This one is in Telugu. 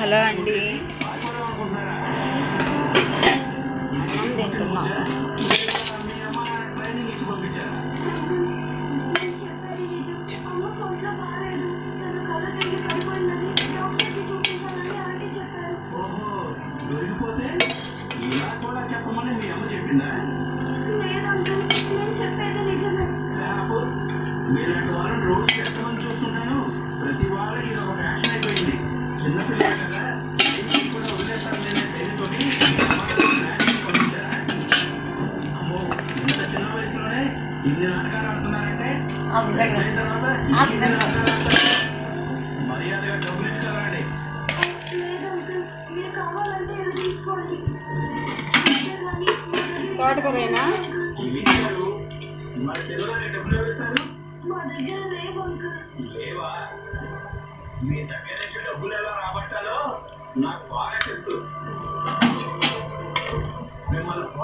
హలో అండి అన్నం తింటున్నాం మీలాంటి వాళ్ళని రోజు చేస్తారు తోటకూరేనా మీ దగ్గర నుంచి డబ్బులు ఎలా రాబట్టాలో నాకు బాగా చెప్తూ